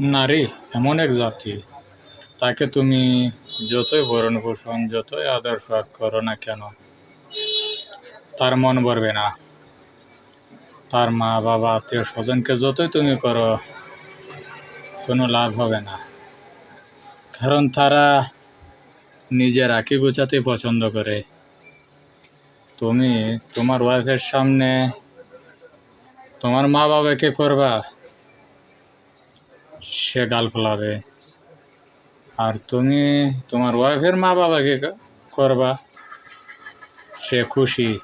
নারী এমন এক জাতি। তাকে তুমি যতই ভরণ পোষণ, যতই আদর করো না কেন, তার মন ভরবে না। তার মা, বাবা, আত্মীয় স্বজনকে যতই তুমি করো, কোনো লাভ হবে না। কারণ তারা নিজের আঁকি গুছাতে পছন্দ করে। তুমি তোমার ওয়াইফের সামনে তোমার মা বাবাকে করবা সে গাল ফলাবে। আর তুমি তোমার ওয়াইফের মা বাবাকে করবা। সে খুশি,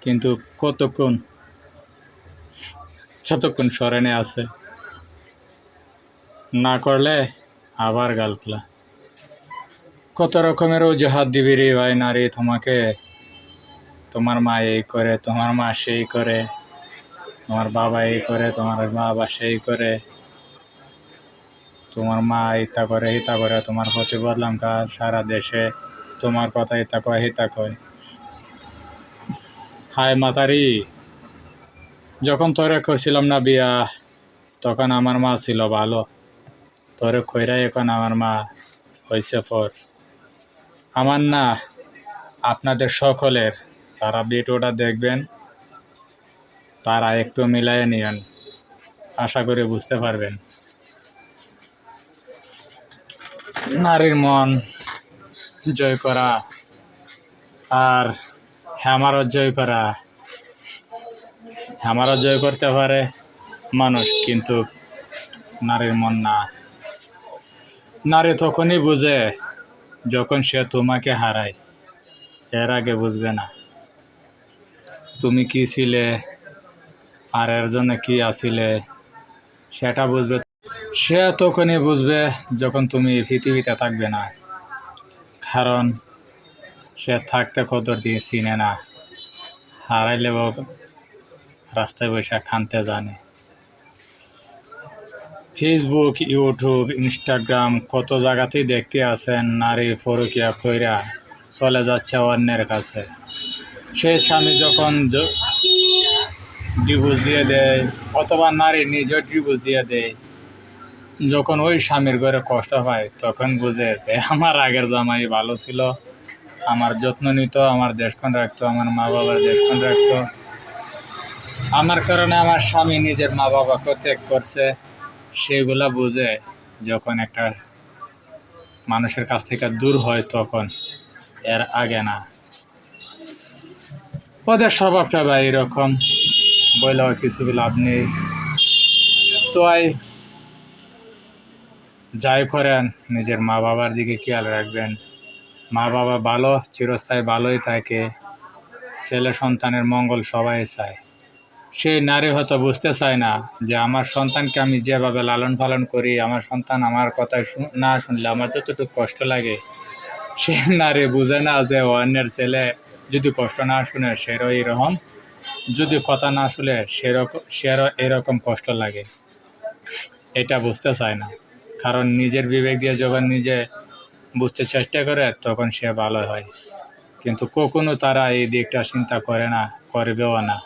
কিন্তু কতক্ষণ, যতক্ষণ স্মরণে আছে। না করলে আবার গাল ফেলা। কত রকমের অজুহাত দিবি রে ভাই নারী, তোমাকে। তোমার মা এই করে, তোমার মা সেই করে। তোমার বাবা এই করে, তোমার বাবা সেই করে। তোমার মা ইতা করে হিতা করে, তোমার প্রতি বদলাম কাজ, সারা দেশে তোমার কথা ইতা কয় হিতা কয়। হায় মাতারি, যখন তোরে করছিলাম না বিয়া, তখন আমার মা ছিল ভালো। তোরে খৈরাই এখন আমার মা হয়েছে পর আমার না আপনাদের সকলের, তারা ভিডিওটা দেখবেন, তারা একটু মিলাই নিয়েন। আশা করি বুঝতে পারবেন। নারীর মন জয় করা আর হ্যামারও জয় করা। হ্যামারও জয় করতে পারে মানুষ, কিন্তু নারীর মন না। নারী তখনই বুঝে যখন সে তোমাকে হারায়, এর আগে বুঝবে না। তুমি কি ছিলে? আর এর জন্য কি আছিলে সেটা বুঝবে সে তখনই বুঝবে যখন তুমি পৃথিবীতে থাকবে না। কারণ সে থাকতে কদর দিয়ে চিনে না। হারাইলে রাস্তায় বসে খানতে জানে। ফেসবুক ইউটিউব ইনস্টাগ্রাম কত জায়গাতেই দেখতে আছেন নারী পরকিয়া কইরা চলে যাচ্ছে অন্যের কাছে। সেই স্বামী যখন ডিভোর্স দিয়ে দেয়, অথবা নারী নিজের ডিভোর্স দিয়ে দেয় যখন ওই স্বামীর ঘরে কষ্ট হয়, তখন বুঝে যে আমার আগের জামাই ভালো ছিল, আমার যত্ন নিত, আমার দেশক্ষণ রাখতো, আমার মা বাবার দেশক্ষণ রাখতো। আমার কারণে আমার স্বামী নিজের মা বাবাকে ত্যাগ করছে। সেগুলা বুঝে যখন একটা মানুষের কাছ থেকে দূর হয়, তখন এর আগে না। ওদের স্বভাবটা বা এরকম বললেও কিছু লাভ নেই। তো আই যাই করেন, নিজের মা বাবার দিকে খেয়াল রাখবেন। মা বাবা ভালো, চিরস্থায়ী ভালোই থাকে। ছেলে সন্তানের মঙ্গল সবাই চায়। সেই নারী হয়তো বুঝতে চায় না যে আমার সন্তানকে আমি যেভাবে লালন পালন করি, আমার সন্তান আমার কথা না শুনলে আমার যতটুকু কষ্ট লাগে, সে নারী বুঝে না যে অন্যের ছেলে যদি কষ্ট না শুনে সেরও এরকম, যদি কথা না শুনে সেরকম, সেরও এরকম কষ্ট লাগে। এটা বুঝতে চায় না। কারণ নিজের বিবেক দিয়ে যখন নিজে বুঝতে চেষ্টা করে, তখন সে ভালো হয়। কিন্তু কখনো তারা এই দিকটা চিন্তা করে না, করবেও না।